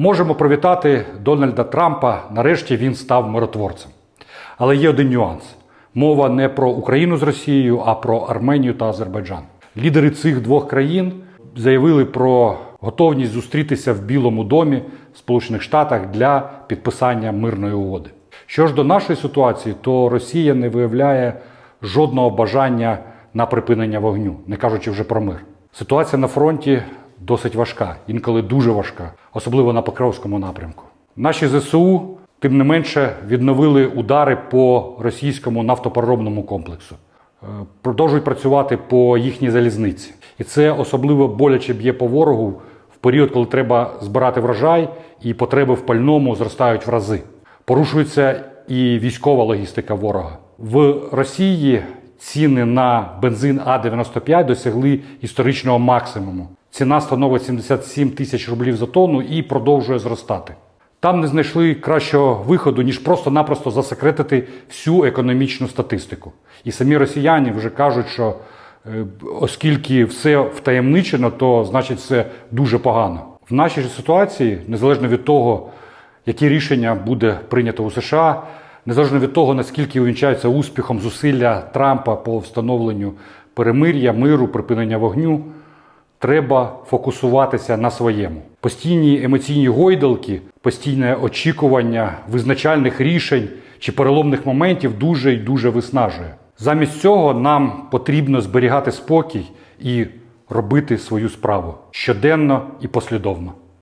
Можемо привітати Дональда Трампа. Нарешті він став миротворцем. Але є один нюанс: мова не про Україну з Росією, а про Арменію та Азербайджан. Лідери цих двох країн заявили про готовність зустрітися в Білому домі в Сполучених Штатах для підписання мирної угоди. Що ж до нашої ситуації, то Росія не виявляє жодного бажання на припинення вогню, не кажучи вже про мир. Ситуація на фронті досить важка, інколи дуже важка, особливо на Покровському напрямку. Наші ЗСУ, тим не менше, відновили удари по російському нафтопереробному комплексу. Е, Продовжують працювати по їхній залізниці. І це особливо боляче б'є по ворогу в період, коли треба збирати врожай, і потреби в пальному зростають в рази. Порушується і військова логістика ворога. В Росії ціни на бензин А95 досягли історичного максимуму. Ціна становить 77 тисяч рублів за тонну і продовжує зростати. Там не знайшли кращого виходу, ніж просто-напросто засекретити всю економічну статистику. І самі росіяни вже кажуть, що е, оскільки все втаємничено, то значить все дуже погано. В нашій ситуації, незалежно від того, які рішення буде прийнято у США, незалежно від того, наскільки увінчаються успіхом зусилля Трампа по встановленню перемир'я, миру, припинення вогню, треба фокусуватися на своєму. Постійні емоційні гойдалки, постійне очікування визначальних рішень чи переломних моментів дуже і дуже виснажує. Замість цього нам потрібно зберігати спокій і робити свою справу щоденно і послідовно.